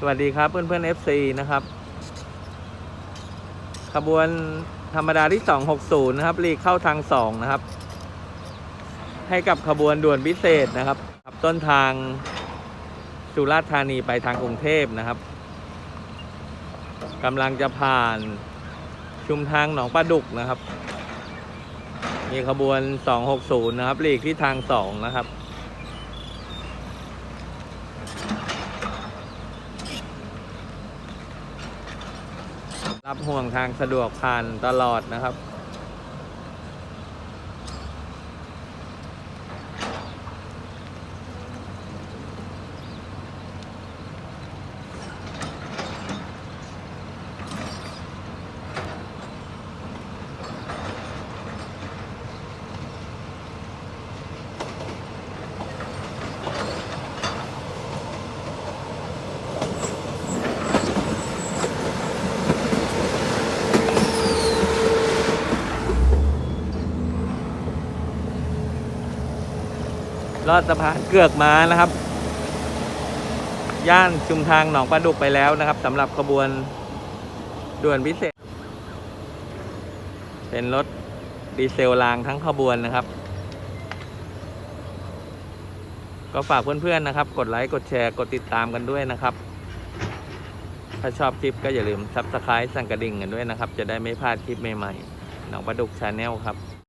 สวัสดีครับเพื่อนเพื่อน FC นะครับ ขบวนธรรมดาที่ 260 นะครับรีเข้าทาง 2 นะครับ ให้กับขบวนด่วนพิเศษนะครับต้นทางสุราษฎร์ธานีไปทางกรุงเทพนะครับกำลังจะผ่านชุมทางหนองปลาดุกนะครับ มีขบวน 260 นะครับรีที่ทาง 2 นะครับ รับห่วงทางสะดวกผ่านตลอดนะครับ ลอดสะพานเกือกม้านะครับ ย่านชุมทางหนองปลาดุกไปแล้วนะครับสำหรับขบวนด่วนพิเศษ เป็นรถดีเซลรางทั้งขบวนนะครับ ก็ฝากเพื่อนๆนะครับ กดไลค์กดแชร์กดติดตามกันด้วยนะครับ ถ้าชอบคลิปก็อย่าลืมซับสไครต์สั่งกระดิ่งกันด้วยนะครับ จะได้ไม่พลาดคลิปใหม่ๆหนองปลาดุกชาแนลครับ